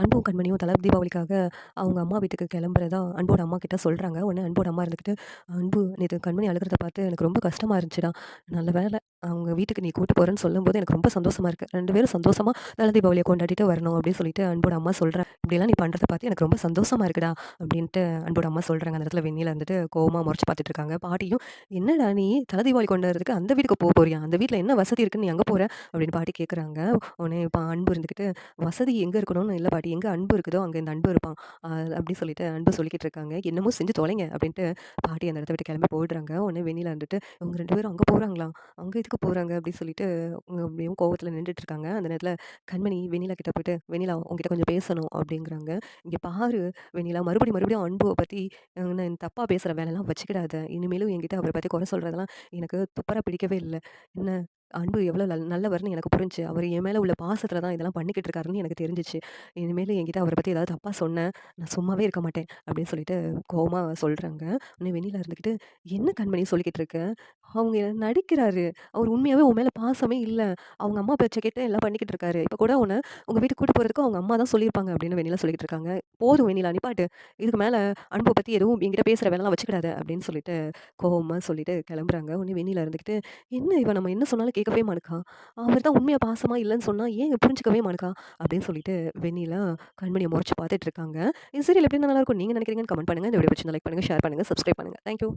அன்பும் கண்மணியும் தல தீபாவளிக்காக அவங்க அம்மா வீட்டுக்கு கிளம்புறதா அன்போட அம்மா கிட்ட சொல்கிறாங்க உடனே அன்போட அம்மா இருந்துக்கிட்டு அன்பு நேற்று கண்மணி அழுகிறத பார்த்து எனக்கு ரொம்ப கஷ்டமாக இருந்துச்சுடா. நல்ல வேலை அவங்க வீட்டுக்கு நீ கூட்டு போகிறேன்னு சொல்லும்போது எனக்கு ரொம்ப சந்தோஷமாக இருக்குது ரெண்டு பேரும் சந்தோஷமாக நல்ல தீபாவளியை கொண்டாடிட்டு வரணும் அப்படின்னு சொல்லிட்டு அன்போட அம்மா சொல்கிறேன் இப்படிலாம் நீ பண்ணுறத பார்த்து எனக்கு ரொம்ப சந்தோஷமாக இருக்குடா அப்படின்ட்டு அன்போட அம்மா சொல்கிறாங்க அந்த இடத்துல வெண்ணில இருந்துட்டு கோவமாக முறைச்சி பார்த்துட்டு இருக்காங்க. பாட்டியும் என்னடா நீ தலை தீபாவளி கொண்டாடுறதுக்கு அந்த வீட்டுக்கு போக போறியா? அந்த வீட்டில் என்ன வசதி இருக்குன்னு நீ அங்கே போகிற அப்படின்னு பாட்டி கேட்குறாங்க உடனே இப்போ அன்பு இருந்துக்கிட்டு வசதி எங்கே இருக்கணும்னு இல்லை பாட்டி எங்கே அன்பு இருக்குதோ அங்கே இந்த அன்பு இருப்பான். அப்படின்னு சொல்லிட்டு அன்பு சொல்லிக்கிட்டு இருக்காங்க. என்னமோ செஞ்சு தொலைங்க அப்படின்ட்டு பாட்டி அந்த இடத்த விட்டு கிளம்பி போயிடுறாங்க. உடனே வெண்ணில இருந்துட்டு இவங்க ரெண்டு பேரும் அங்கே போகிறாங்களா அங்கே இதுக்கு போகிறாங்க அப்படின்னு சொல்லிட்டு அப்படியும் கோவத்தில் நின்றுட்டு இருக்காங்க. அந்த நேரத்தில் கண்மணி வெண்ணிலா கிட்ட போயிட்டு வெண்ணிலா உங்ககிட்ட கொஞ்சம் பேசணும் அப்படிங்கிறாங்க. இங்கே பாரு வெண்ணிலா மறுபடியும் மறுபடியும் அன்புவை பற்றி நான் தப்பாக பேசுகிற வேலைலாம் வச்சுக்கிடாத. இனிமேலும் என்கிட்ட அவரை பற்றி குறை சொல்கிறதெல்லாம் எனக்கு துப்பராக பிடிக்கவே இல்லை. என்ன அன்பு எவ்வளோ நல் நல்லவர்னு எனக்கு புரிஞ்சுச்சு அவர் என் மேலே உள்ள பாசத்தில் தான் இதெல்லாம் பண்ணிக்கிட்டு இருக்காருன்னு எனக்கு தெரிஞ்சிச்சு. இனிமேல் என்கிட்ட அவரை பற்றி ஏதாவது தப்பாக சொன்னேன் நான் சும்மாவே இருக்க மாட்டேன் அப்படின்னு சொல்லிட்டு கோவமாக சொல்கிறாங்க உன்னை வெண்ணிலா இருந்துக்கிட்டு என்ன கண்மணி சொல்லிக்கிட்டு இருக்கேன் அவங்க நடிக்கிறாரு. அவர் உண்மையாகவே உன் மேலே பாசமே இல்லை. அவங்க அம்மா பேச்சை கேட்டு எல்லாம் பண்ணிக்கிட்டு இருக்காரு. இப்போ கூட உன்னை உங்கள் வீட்டுக்கு கூட்டு போகிறதுக்கு அவங்க அம்மா தான் சொல்லியிருப்பாங்க அப்படின்னு வெண்ணிலா சொல்லிட்டு இருக்காங்க. போதும் வெண்ணிலா நிப்பாட்டு இதுக்கு மேலே அன்பை பற்றி எதுவும் எங்கிட்ட பேசுகிற வேலைலாம் வச்சுக்கிடாது அப்படின்னு சொல்லிட்டு கோபமாக சொல்லிட்டு கிளம்புறாங்க. உடனே வெண்ணிலா இருந்துக்கிட்டு என்ன இவன் நம்ம என்ன சொன்னாலும் கேட்கவே மாட்டுக்கா. அவர் தான் உண்மையாக பாசமாக இல்லைன்னு சொன்னால் ஏன் புரிஞ்சிக்கவே மாட்டுக்கா? அப்படின்னு சொல்லிட்டு வெண்ணிலா கண்மணியை முறைச்சு பார்த்துட்டு இருக்காங்க. இந்த சீரியல் எப்படி நல்லா இருக்கும்? நீங்கள் நினைக்கிறீங்கன்னு கமெண்ட் பண்ணுங்கள் இந்த வீடியோ பிடிச்சி லைக் பண்ணுங்கள் ஷேர் பண்ணுங்கள் சப்ஸ்கிரைப் பண்ணுங்கள் தேங்க்யூ